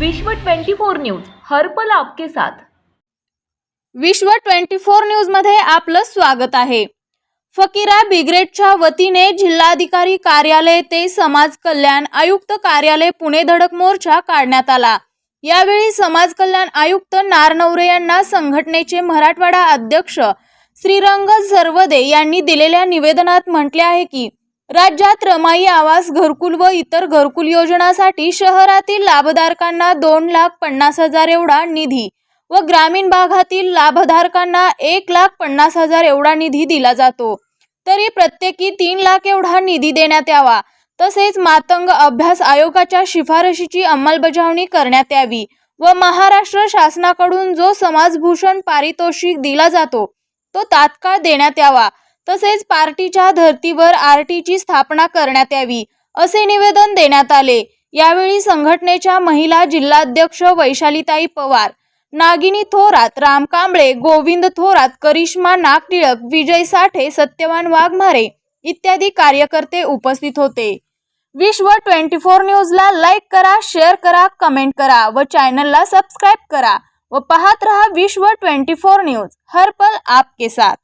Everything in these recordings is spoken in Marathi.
विश्व 24 न्यूज हरपल आपके साथ. विश्व 24 न्यूजमध्ये आपलं स्वागत आहे. फकीरा ब्रिगेडच्या वतीने जिल्हाधिकारी कार्यालय ते समाज कल्याण आयुक्त कार्यालय पुणे धडक मोर्चा काढण्यात आला. यावेळी समाज कल्याण आयुक्त नारनवरे यांना संघटनेचे मराठवाडा अध्यक्ष श्रीरंग झरवदे यांनी दिलेल्या निवेदनात म्हटले आहे की राज्यात रमाई आवास घरकुल व इतर घरकुल योजनासाठी शहरातील लाभधारकांना दोन लाख पन्नास हजार एवढा निधी व ग्रामीण भागातील लाभधारकांना एक लाख पन्नास हजार एवढा निधी दिला जातो. तरी प्रत्येकी तीन लाख एवढा निधी देण्यात यावा. तसेच मातंग अभ्यास आयोगाच्या शिफारशीची अंमलबजावणी करण्यात यावी व महाराष्ट्र शासनाकडून जो समाजभूषण पारितोषिक दिला जातो तो तात्काळ देण्यात यावा. तसेच पार्टीच्या धर्तीवर आरटीची स्थापना करण्यात यावी असे निवेदन देण्यात आले. यावेळी संघटनेच्या महिला जिल्हाध्यक्ष वैशालीताई पवार नागिनी थोरात राम कांबळे गोविंद थोरात करिश्मा नागटिळक विजय साठे सत्यवान वाघमारे इत्यादी कार्यकर्ते उपस्थित होते. विश्व ट्वेंटी फोर न्यूजला लाईक करा शेअर करा कमेंट करा व चॅनलला सबस्क्राईब करा व पाहत रहा विश्व ट्वेंटी फोर न्यूज. हर पल आपके साथ.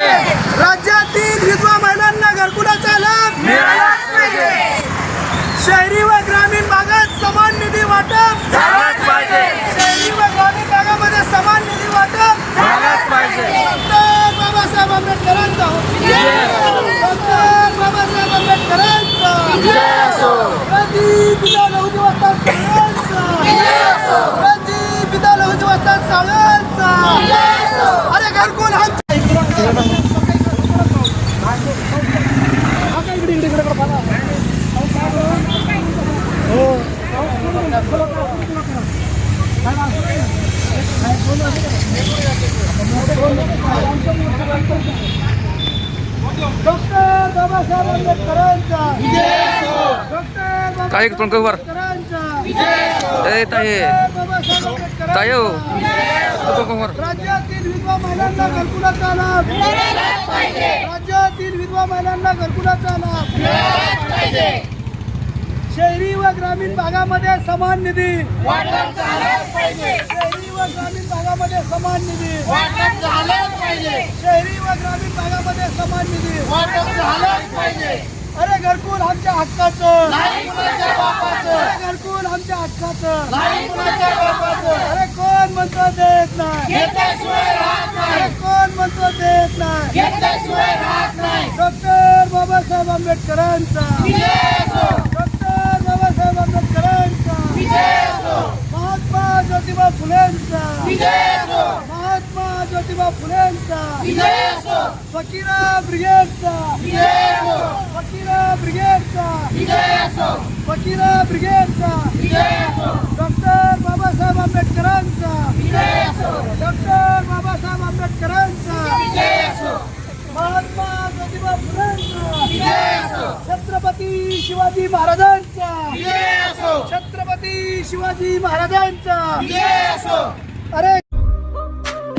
राज्यातील विधवा महिलांना घरकुलाचा लाभ मिळालाच पाहिजे शहरी व ग्रामीण भागात समान निधी वाटप झालाच पाहिजे शहरी व ग्रामीण भागामध्ये समान निधी वाटप झालाच पाहिजे डॉक्टर बाबासाहेब आंबेडकरांचा डॉक्टर बाबासाहेब आंबेडकरांचा प्रदीप विधान उद्योगस्था साळ्यांचा प्रदीप विधान उद्योगस्था साळ्यांचा अरे घरकुल हा डॉक्टर बाबासाहेब आंबेडकरांचा डॉक्टर ताई, ए आंबेडकरांचा. ताई हो. राज्यातील विधवा महिलांना घरकुलाचा लाभ. राज्यातील विधवा महिलांना घरकुलाचा लाभ. शहरी व ग्रामीण भागामध्ये समान निधी शहरी व ग्रामीण भागामध्ये समान निधी शहरी व ग्रामीण भागामध्ये समान निधी अरे घरकुल आमच्या हक्काचं. अरे घरकुल आमच्या हक्काचं. अरे कोण म्हणतो देत नाही? अरे कोण म्हणतो देत नाही? डॉक्टर बाबासाहेब आंबेडकरांचा. डॉक्टर बाबासाहेब आंबेडकरांचा. महात्मा ज्योतिबा फुलेंचा. महात्मा ज्योतिबा फुलेंचा. फकीरा ब्रिगेडचा फकीरा ब्रिगेडचा वकील ब्रिगेडचा. डॉक्टर बाबासाहेब आंबेडकरांचा. डॉक्टर बाबासाहेब आंबेडकरांचा. महात्मा ज्योतिबा फुलेंचा. छत्रपती शिवाजी महाराजांचा. छत्रपती शिवाजी महाराजांचा. अरे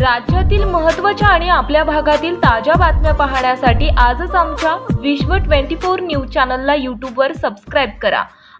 राज्यातील महत्त्वाच्या आणि आपल्या भागातील ताज्या बातम्या पाहण्यासाठी आजच आमच्या विश्व 24 न्यूज चॅनलला यूट्यूबवर सबस्क्राईब करा.